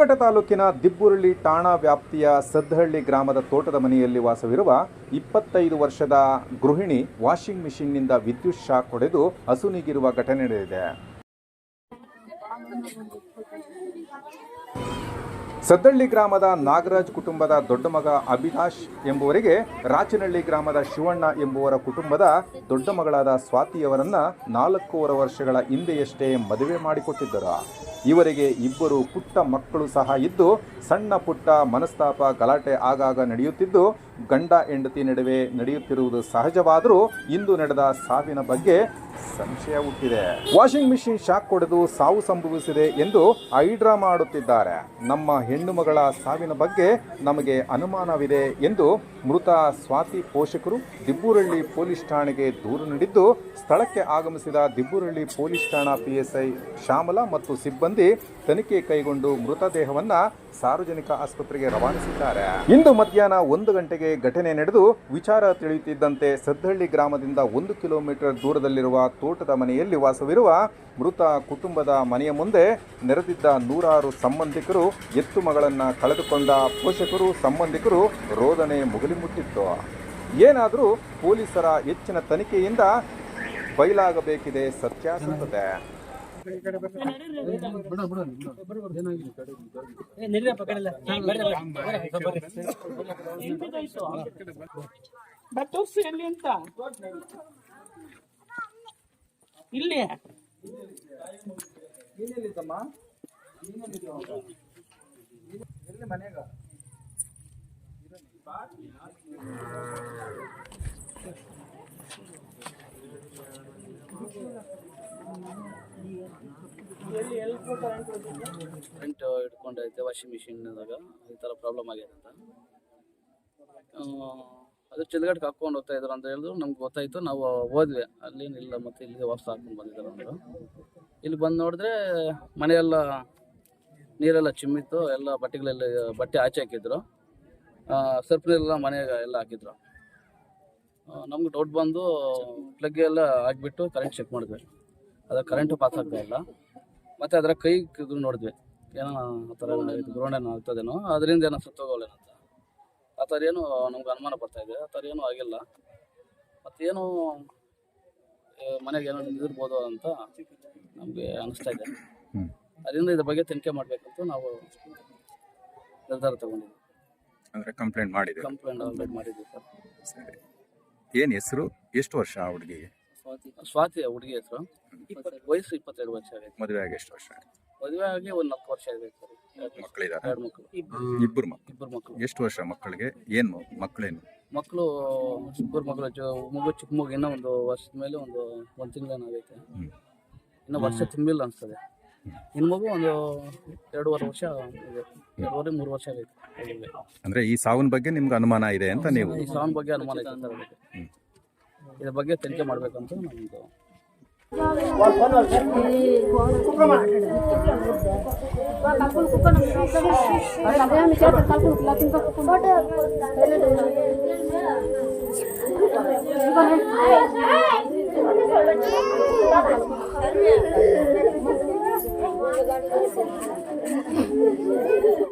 ಕುಮಟಘಟ್ಟ ತಾಲೂಕಿನ ದಿಬ್ಬುರಳ್ಳಿ ಠಾಣಾ ವ್ಯಾಪ್ತಿಯ ಸದ್ದಹಳ್ಳಿ ಗ್ರಾಮದ ತೋಟದ ಮನೆಯಲ್ಲಿ ವಾಸವಿರುವ ಇಪ್ಪತ್ತೈದು ವರ್ಷದ ಗೃಹಿಣಿ ವಾಷಿಂಗ್ ಮಿಷಿನ್ನಿಂದ ವಿದ್ಯುತ್ ಶಾಕ್ ಹೊಡೆದು ಅಸುನೀಗಿರುವ ಘಟನೆ ನಡೆದಿದೆ. ಸದ್ದಳ್ಳಿ ಗ್ರಾಮದ ನಾಗರಾಜ್ ಕುಟುಂಬದ ದೊಡ್ಡ ಮಗ ಅಭಿಲಾಷ್ ಎಂಬುವರಿಗೆ ರಾಚನಹಳ್ಳಿ ಗ್ರಾಮದ ಶಿವಣ್ಣ ಎಂಬುವರ ಕುಟುಂಬದ ದೊಡ್ಡ ಮಗಳಾದ ಸ್ವಾತಿಯವರನ್ನ ನಾಲ್ಕೂವರೆ ವರ್ಷಗಳ ಹಿಂದೆಯಷ್ಟೇ ಮದುವೆ ಮಾಡಿಕೊಟ್ಟಿದ್ದರು. ಇವರಿಗೆ ಇಬ್ಬರು ಪುಟ್ಟ ಮಕ್ಕಳು ಸಹ ಇದ್ದು, ಸಣ್ಣ ಪುಟ್ಟ ಮನಸ್ತಾಪ ಗಲಾಟೆ ಆಗಾಗ ನಡೆಯುತ್ತಿದ್ದು, ಗಂಡ ಹೆಂಡತಿ ನಡುವೆ ನಡೆಯುತ್ತಿರುವುದು ಸಹಜವಾದರೂ ಇಂದು ನಡೆದ ಸಾವಿನ ಬಗ್ಗೆ ಸಂಶಯ ಹುಟ್ಟಿದೆ. ವಾಷಿಂಗ್ ಮಿಷಿನ್ ಶಾಕ್ ಕೊಡೆದು ಸಾವು ಸಂಭವಿಸಿದೆ ಎಂದು ಐಡ್ರಾ ಮಾಡುತ್ತಿದ್ದಾರೆ. ನಮ್ಮ ಹೆಣ್ಣು ಮಗಳ ಸಾವಿನ ಬಗ್ಗೆ ನಮಗೆ ಅನುಮಾನವಿದೆ ಎಂದು ಮೃತ ಸ್ವಾತಿ ಪೋಷಕರು ದಿಬ್ಬೂರಳ್ಳಿ ಪೊಲೀಸ್ ಠಾಣೆಗೆ ದೂರು ನೀಡಿದ್ದು, ಸ್ಥಳಕ್ಕೆ ಆಗಮಿಸಿದ ದಿಬ್ಬೂರಳ್ಳಿ ಪೊಲೀಸ್ ಠಾಣಾ ಪಿಎಸ್ಐ ಶ್ಯಾಮಲ ಮತ್ತು ಸಿಬ್ಬಂದಿ ತನಿಖೆ ಕೈಗೊಂಡು ಮೃತದೇಹವನ್ನ ಸಾರ್ವಜನಿಕ ಆಸ್ಪತ್ರೆಗೆ ರವಾನಿಸಿದ್ದಾರೆ. ಇಂದು ಮಧ್ಯಾಹ್ನ ಒಂದು ಗಂಟೆಗೆ ಘಟನೆ ನಡೆದು ವಿಚಾರ ತಿಳಿಯುತ್ತಿದ್ದಂತೆ ಸದ್ದಹಳ್ಳಿ ಗ್ರಾಮದಿಂದ ಒಂದು ಕಿಲೋಮೀಟರ್ ದೂರದಲ್ಲಿರುವ ತೋಟದ ಮನೆಯಲ್ಲಿ ವಾಸವಿರುವ ಮೃತ ಕುಟುಂಬದ ಮನೆಯ ಮುಂದೆ ನೆರೆದಿದ್ದ ನೂರಾರು ಸಂಬಂಧಿಕರು ಎತ್ತು ಮಗಳನ್ನ ಕಳೆದುಕೊಂಡ ಪೋಷಕರು ಸಂಬಂಧಿಕರು ರೋದನೆ ಮುಗಿಲಿ ಮುಟ್ಟಿತ್ತು ಏನಾದರೂ ಪೊಲೀಸರ ಹೆಚ್ಚಿನ ತನಿಖೆಯಿಂದ ಬಯಲಾಗಬೇಕಿದೆ ಸತ್ಯಾಸತ್ಯತೆ ಬಟ್ ತೋರ್ಸು ಎಲ್ಲಿ ಅಂತ ಇಲ್ಲಿ ಕರೆಂಟ್ ಇಟ್ಕೊಂಡೈತೆ ವಾಷಿಂಗ್ ಮಿಷಿನ್ದಾಗ ಈ ಥರ ಪ್ರಾಬ್ಲಮ್ ಆಗಿದೆ ಅಂತ ಅದು ಚಿಲ್ಗಡ್ಗೆ ಹಾಕ್ಕೊಂಡು ಹೋಗ್ತಾ ಇದ್ರು ಅಂತ ಹೇಳಿದ್ರು, ನಮ್ಗೆ ಗೊತ್ತಾಯ್ತು, ನಾವು ಹೋದ್ವಿ. ಅಲ್ಲೇನಿಲ್ಲ ಮತ್ತೆ ಇಲ್ಲಿಗೆ ವಾಪಸ್ ಹಾಕೊಂಡು ಬಂದಿದ್ದಾರೆ ಅಂದರು ಇಲ್ಲಿ ಬಂದು ನೋಡಿದ್ರೆ ಮನೆಯೆಲ್ಲ ನೀರೆಲ್ಲ ಚಿಮ್ಮಿತ್ತು, ಎಲ್ಲ ಬಟ್ಟೆಗಳೆಲ್ಲ, ಬಟ್ಟೆ ಆಚೆ ಹಾಕಿದ್ರು. ಸರ್ಪ್ನೆಲ್ಲ ನೀರೆಲ್ಲ ಮನೆಗೆ ಎಲ್ಲ ಹಾಕಿದ್ರು. ನಮ್ಗೆ ಡೌಟ್ ಬಂದು ಪ್ಲಗ್ ಎಲ್ಲ ಹಾಕ್ಬಿಟ್ಟು ಕರೆಂಟ್ ಚೆಕ್ ಮಾಡಿದ್ವಿ. ಅದು ಕರೆಂಟು ಪಾಸ್ ಆಗ್ತಾ ಇಲ್ಲ. ಮತ್ತೆ ಅದರ ಕೈ ಇದು ನೋಡಿದ್ವಿ. ಏನೋ ಆ ಥರ ಇದು ಗ್ರೌಂಡೇನೋ ಆಗ್ತದೇನೋ ಅದರಿಂದ ಏನೋ ಸತ್ತೋಗೋಲೇನಂತ ಅಂತ. ಆ ಥರ ಏನು ನಮ್ಗೆ ಅನುಮಾನ ಬರ್ತಾ ಇದೆ. ಆ ಥರ ಏನೂ ಆಗಿಲ್ಲ. ಮತ್ತೇನು ಮನೆಗೆ ಏನೋ ಇದಿರ್ಬೋದು ಅಂತ ನಮಗೆ ಅನಿಸ್ತಾ ಇದೆ. ಅದರಿಂದ ಇದ್ರ ಬಗ್ಗೆ ತನಿಖೆ ಮಾಡಬೇಕಂತ ನಾವು ನಿರ್ಧಾರ ತಗೊಂಡಿದ್ವಿ. ಅಂದ್ರೆ ಕಂಪ್ಲೇಂಟ್ ಮಾಡಿದೆ ಕಂಪ್ಲೇಂಟ್ ಆಲ್ರೆಡಿ ಮಾಡಿದ್ವಿ ಸರ್. ಸರಿ. ಏನ್ ಹೆಸರು? ಎಷ್ಟು ವರ್ಷ ಆ ಹುಡುಗಿಗೆ? ಸ್ವಾತಿ ಹುಡುಗಿ ಹೆಸರು. ವಯಸ್ಸು ಇಪ್ಪತ್ತೆರಡು ವರ್ಷ ಆಗೈತೆ. ಮದುವೆ ಆಗಿ ಎಷ್ಟು ವರ್ಷ ಮದುವೆ ಆಗಿ ಒಂದು ನಾಲ್ಕು ವರ್ಷ ಆಗೈತೆ ಸರ್. ಮಕ್ಕಳಿದ್ದಾರೆ ಎರಡು ಮಕ್ಕಳು. ಇಬ್ಬರು. ಮಕ್ಕಳು. ಇಬ್ಬರು ಮಕ್ಕಳು. ಎಷ್ಟು ವರ್ಷ ಮಕ್ಕಳಿಗೆ? ಏನು ಮಕ್ಕಳೇನು? ಮಕ್ಕಳು ಇಬ್ಬರು ಮಕ್ಕಳು ಜೊ- ಮಗು ಚಿಕ್ಕ ಮಗು ಇನ್ನೂ ಒಂದು ವರ್ಷದ ಮೇಲೆ ಒಂದು ಒಂದು ತಿಂಗಳೇನಾಗೈತೆ ಹ್ಮ್. ಇನ್ನೂ ವರ್ಷ ತುಂಬಿಲ್ಲ ಅನಿಸ್ತದೆ. ಇನ್ನು ಮಗು ಒಂದು ಎರಡೂವರೆ ವರ್ಷ ಇದೆ. ಎರಡೂವರೆ ಮೂರು ವರ್ಷ ಆಗೈತೆ. ಅಂದ್ರೆ ಈ ಸಾವಿನ ಬಗ್ಗೆ ನಿಮ್ಗೆ ಅನುಮಾನ ಇದೆ ಅಂತ ನೀವು ಈ ಸಾವನ್ ಬಗ್ಗೆ ಅನುಮಾನ ಇದೆ ಅಂತ ಹ್ಮ್. ಇದ್ರ ಬಗ್ಗೆ ತನಿಖೆ ಮಾಡಬೇಕಂತ ನಮ್ಮದು Thank you.